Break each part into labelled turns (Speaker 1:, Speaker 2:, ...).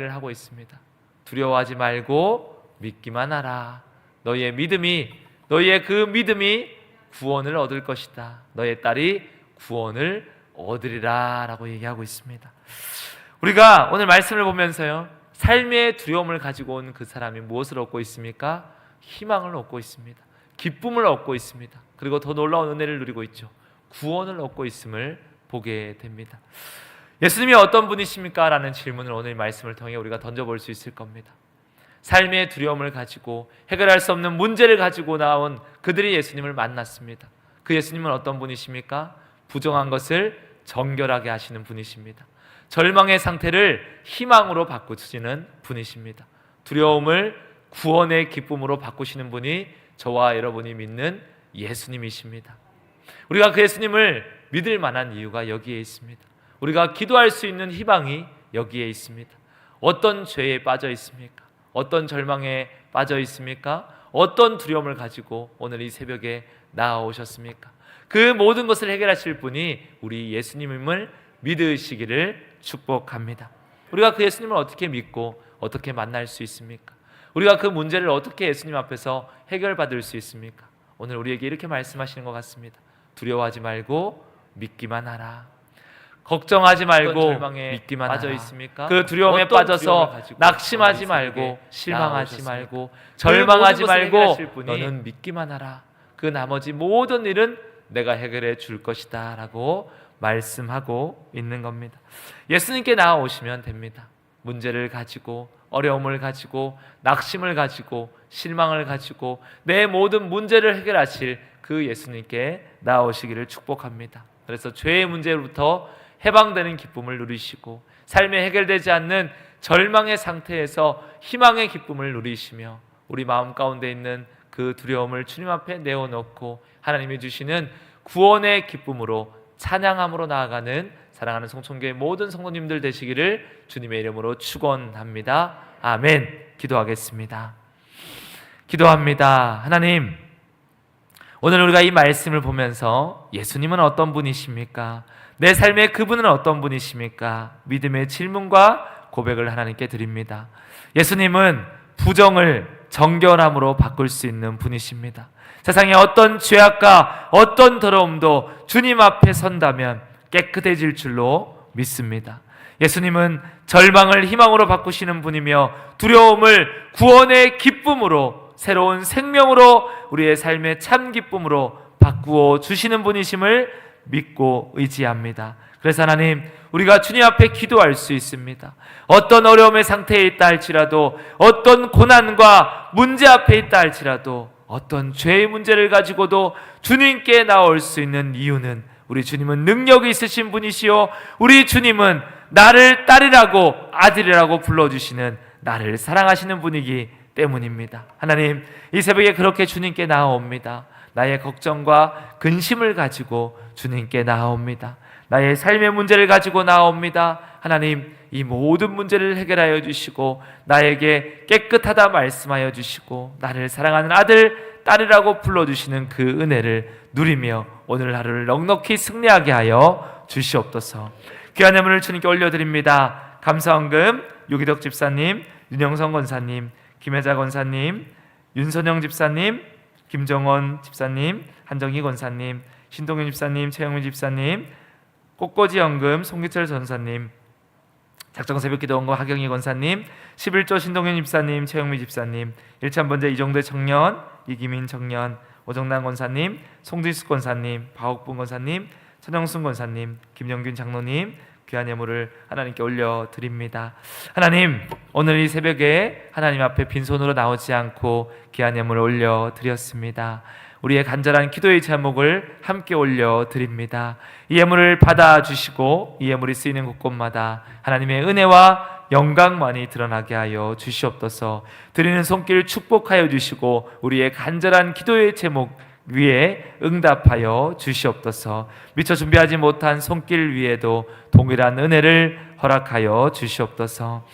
Speaker 1: 를 하고 있습니다. 두려워하지 말고 믿기만 하라. 너희의 믿음이 너희의 그 믿음이 구원을 얻을 것이다. 너의 딸이 구원을 얻으리라라고 얘기하고 있습니다. 우리가 오늘 말씀을 보면서요. 삶의 두려움을 가지고 온 그 사람이 무엇을 얻고 있습니까? 희망을 얻고 있습니다. 기쁨을 얻고 있습니다. 그리고 더 놀라운 은혜를 누리고 있죠. 구원을 얻고 있음을 보게 됩니다. 예수님이 어떤 분이십니까? 라는 질문을 오늘 말씀을 통해 우리가 던져볼 수 있을 겁니다. 삶의 두려움을 가지고 해결할 수 없는 문제를 가지고 나온 그들이 예수님을 만났습니다. 그 예수님은 어떤 분이십니까? 부정한 것을 정결하게 하시는 분이십니다. 절망의 상태를 희망으로 바꾸시는 분이십니다. 두려움을 구원의 기쁨으로 바꾸시는 분이 저와 여러분이 믿는 예수님이십니다. 우리가 그 예수님을 믿을 만한 이유가 여기에 있습니다. 우리가 기도할 수 있는 희망이 여기에 있습니다. 어떤 죄에 빠져 있습니까? 어떤 절망에 빠져 있습니까? 어떤 두려움을 가지고 오늘 이 새벽에 나아오셨습니까? 그 모든 것을 해결하실 분이 우리 예수님임을 믿으시기를 축복합니다. 우리가 그 예수님을 어떻게 믿고 어떻게 만날 수 있습니까? 우리가 그 문제를 어떻게 예수님 앞에서 해결받을 수 있습니까? 오늘 우리에게 이렇게 말씀하시는 것 같습니다. 두려워하지 말고 믿기만 하라. 걱정하지 말고 믿기만
Speaker 2: 빠져. 있습니까?
Speaker 1: 그 두려움에 빠져서 낙심하지 말고 실망하지? 말고
Speaker 2: 그
Speaker 1: 절망하지 말고 너는 믿기만 하라. 그 나머지 모든 일은 내가 해결해 줄 것이다라고 말씀하고 있는 겁니다. 예수님께 나아오시면 됩니다. 문제를 가지고 어려움을 가지고 낙심을 가지고 실망을 가지고 내 모든 문제를 해결하실 그 예수님께 나오시기를 축복합니다. 그래서 죄의 문제로부터 해방되는 기쁨을 누리시고 삶에 해결되지 않는 절망의 상태에서 희망의 기쁨을 누리시며 우리 마음 가운데 있는 그 두려움을 주님 앞에 내어놓고 하나님이 주시는 구원의 기쁨으로 찬양함으로 나아가는 사랑하는 성촌교회 모든 성도님들 되시기를 주님의 이름으로 축원합니다. 아멘. 기도하겠습니다. 기도합니다. 하나님, 오늘 우리가 이 말씀을 보면서 예수님은 어떤 분이십니까? 내 삶의 그분은 어떤 분이십니까? 믿음의 질문과 고백을 하나님께 드립니다. 예수님은 부정을 정결함으로 바꿀 수 있는 분이십니다. 세상에 어떤 죄악과 어떤 더러움도 주님 앞에 선다면 깨끗해질 줄로 믿습니다. 예수님은 절망을 희망으로 바꾸시는 분이며 두려움을 구원의 기쁨으로 새로운 생명으로 우리의 삶의 참 기쁨으로 바꾸어 주시는 분이심을 믿고 의지합니다. 그래서 하나님, 우리가 주님 앞에 기도할 수 있습니다. 어떤 어려움의 상태에 있다 할지라도, 어떤 고난과 문제 앞에 있다 할지라도, 어떤 죄의 문제를 가지고도 주님께 나올 수 있는 이유는 우리 주님은 능력이 있으신 분이시요. 우리 주님은 나를 딸이라고 아들이라고 불러주시는 나를 사랑하시는 분이기 때문입니다. 하나님, 이 새벽에 그렇게 주님께 나아옵니다. 나의 걱정과 근심을 가지고 주님께 나아옵니다. 나의 삶의 문제를 가지고 나아옵니다. 하나님, 이 모든 문제를 해결하여 주시고 나에게 깨끗하다 말씀하여 주시고 나를 사랑하는 아들, 딸이라고 불러주시는 그 은혜를 누리며 오늘 하루를 넉넉히 승리하게 하여 주시옵소서. 귀한 예물을 주님께 올려드립니다. 감사원금 유기덕 집사님, 윤영성 권사님, 김혜자 권사님, 윤선영 집사님, 김정원 집사님, 한정희 권사님, 신동현 집사님, 최영민 집사님, 꽃꽂이 연금 송기철 전사님, 작정 새벽 기도원금 하경희 권사님, 11조 신동현 집사님, 최영미 집사님, 일천번째 이종대 청년, 이기민 청년, 오정남 권사님, 송지수 권사님, 박옥분 권사님, 천영순 권사님, 김영균 장로님 귀한 예물을 하나님께 올려 드립니다. 하나님, 오늘 이 새벽에 하나님 앞에 빈손으로 나오지 않고 귀한 예물을 올려 드렸습니다. 우리의 간절한 기도의 제목을 함께 올려 드립니다. 이 예물을 받아 주시고 이 예물이 쓰이는 곳곳마다 하나님의 은혜와 영광만이 드러나게 하여 주시옵소서. 드리는 손길 축복하여 주시고 우리의 간절한 기도의 제목 위에 응답하여 주시옵소서. 미처 준비하지 못한 손길 위에도 동일한 은혜를 허락하여 주시옵소서.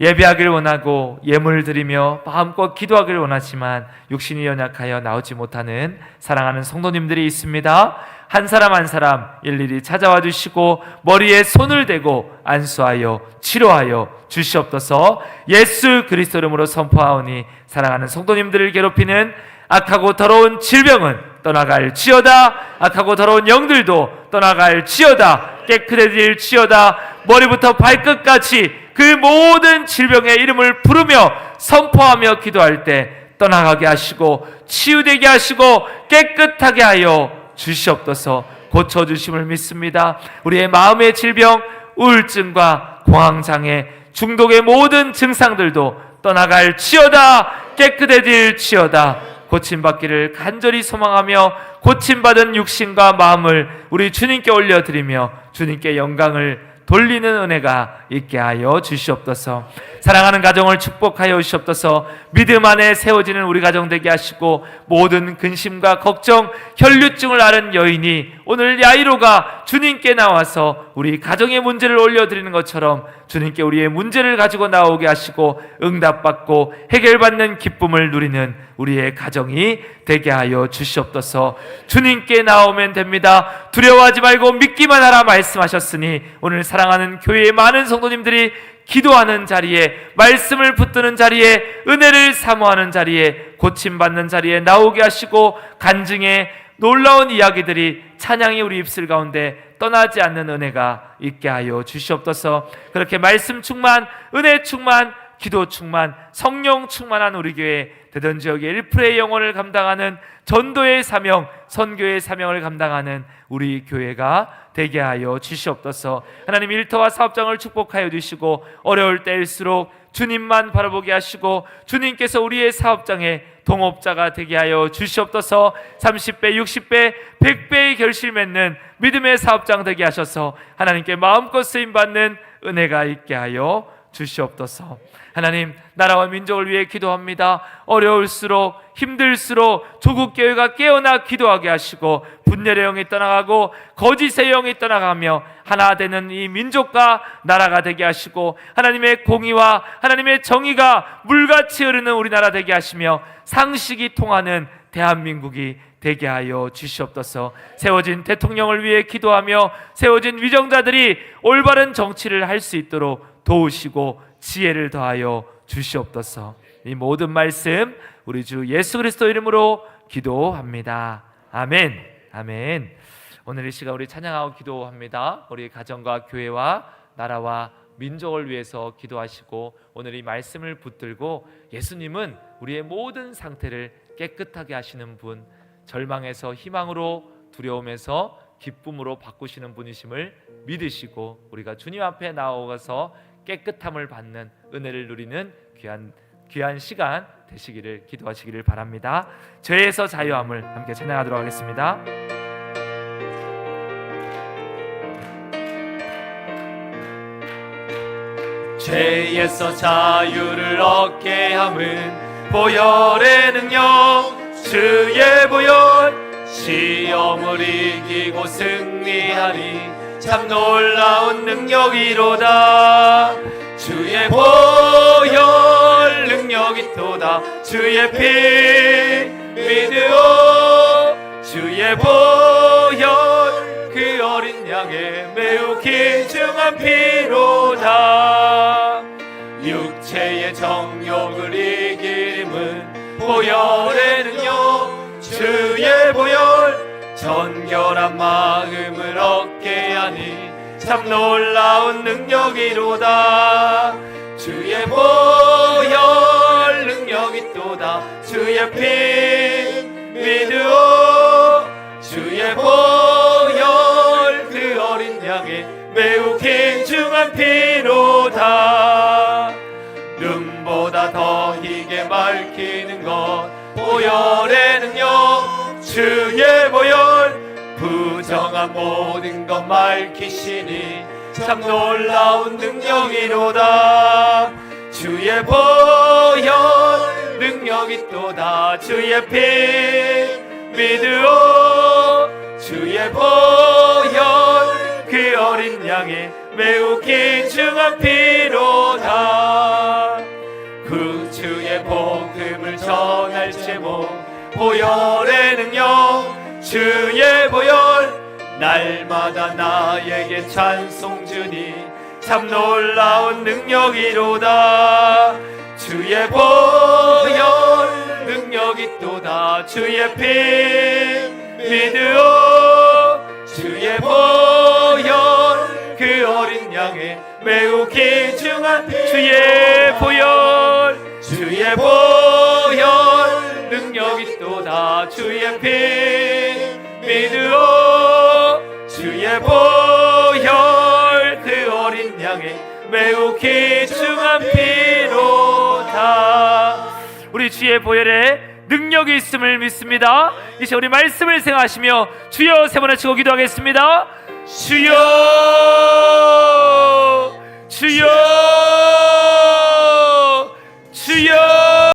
Speaker 1: 예배하기를 원하고 예물을 드리며 마음껏 기도하기를 원하지만 육신이 연약하여 나오지 못하는 사랑하는 성도님들이 있습니다. 한 사람 한 사람 일일이 찾아와 주시고 머리에 손을 대고 안수하여 치료하여 주시옵소서. 예수 그리스도 이름으로 선포하오니 사랑하는 성도님들을 괴롭히는 악하고 더러운 질병은 떠나갈 지어다. 악하고 더러운 영들도 떠나갈 지어다. 깨끗해질 지어다. 머리부터 발끝까지 그 모든 질병의 이름을 부르며 선포하며 기도할 때 떠나가게 하시고 치유되게 하시고 깨끗하게 하여 주시옵소서 고쳐 주심을 믿습니다. 우리의 마음의 질병, 우울증과 공황장애, 중독의 모든 증상들도 떠나갈 지어다 깨끗해질 지어다 고침받기를 간절히 소망하며 고침받은 육신과 마음을 우리 주님께 올려드리며 주님께 영광을 돌리는 은혜가 있게 하여 주시옵소서. 사랑하는 가정을 축복하여 주시옵소서. 믿음 안에 세워지는 우리 가정 되게 하시고 모든 근심과 걱정, 혈류증을 앓은 여인이 오늘 야이로가 주님께 나와서 우리 가정의 문제를 올려드리는 것처럼 주님께 우리의 문제를 가지고 나오게 하시고 응답받고 해결받는 기쁨을 누리는 우리의 가정이 되게 하여 주시옵소서. 주님께 나오면 됩니다. 두려워하지 말고 믿기만 하라 말씀하셨으니 오늘 사랑하는 교회의 많은 성도님들이 기도하는 자리에 말씀을 붙드는 자리에 은혜를 사모하는 자리에 고침받는 자리에 나오게 하시고 간증의 놀라운 이야기들이 찬양이 우리 입술 가운데 떠나지 않는 은혜가 있게 하여 주시옵소서. 그렇게 말씀 충만, 은혜 충만, 기도 충만, 성령 충만한 우리 교회 대전 지역의 1프의 영혼을 감당하는 전도의 사명, 선교의 사명을 감당하는 우리 교회가 되게 하여 주시옵소서. 하나님 일터와 사업장을 축복하여 주시고 어려울 때일수록 주님만 바라보게 하시고 주님께서 우리의 사업장에 동업자가 되게 하여 주시옵소서 30배, 60배, 100배의 결실 맺는 믿음의 사업장 되게 하셔서 하나님께 마음껏 쓰임 받는 은혜가 있게 하여 주시옵소서. 하나님 나라와 민족을 위해 기도합니다. 어려울수록 힘들수록 조국 교회가 깨어나 기도하게 하시고 분열의 영이 떠나가고 거짓의 영이 떠나가며 하나 되는 이 민족과 나라가 되게 하시고 하나님의 공의와 하나님의 정의가 물같이 흐르는 우리나라 되게 하시며 상식이 통하는 대한민국이 되게 하여 주시옵소서. 세워진 대통령을 위해 기도하며 세워진 위정자들이 올바른 정치를 할 수 있도록 도우시고 지혜를 더하여 주시옵소서. 이 모든 말씀 우리 주 예수 그리스도 이름으로 기도합니다. 아멘. 아멘. 오늘 이 시간 우리 찬양하고 기도합니다. 우리 가정과 교회와 나라와 민족을 위해서 기도하시고 오늘 이 말씀을 붙들고 예수님은 우리의 모든 상태를 깨끗하게 하시는 분, 절망에서 희망으로 두려움에서 기쁨으로 바꾸시는 분이심을 믿으시고 우리가 주님 앞에 나아가서 깨끗함을 받는 은혜를 누리는 귀한 귀한 시간 되시기를 기도하시기를 바랍니다. 죄에서 자유함을 함께 찬양하도록 하겠습니다. 죄에서 자유를 얻게 함은 보혈의 능력 주의 보혈. 시험을 이기고 승리하니 참 놀라운 능력이로다. 주의 보혈 능력이 도다. 주의 피 믿으오. 주의 보혈 그 어린 양의 매우 귀중한 피로다 정욕을 이기림은 보혈의 능력 주의 보혈 정결한 마음을 얻게 하니 참 놀라운 능력이로다. 주의 보혈 능력이 또다. 주의 피 믿으오. 주의 보혈 그 어린 양의 매우 귀중한 피 모든 것 밝히시니 참 놀라운 능력이로다. 주의 보혈 능력이 또다. 주의 피 믿으오. 주의 보혈 그 어린 양의 매우 귀중한 피로다. 그 주의 복음을 전할 제목 보혈의 능력 주의 보혈 날마다 나에게 찬송 주니 참 놀라운 능력이로다. 주의 보혈 능력이 또다. 주의 피 믿으오. 주의 보혈 그 어린 양의 매우 귀중한 주의 보혈. 주의 보혈 능력이 또다. 주의 피 믿으오 보혈 그 어린 양의 매우 귀중한 피로다. 우리 주의 보혈에 능력이 있음을 믿습니다. 이제 우리 말씀을 생각하시며 주여 세 번을 치고 기도하겠습니다. 주여 주여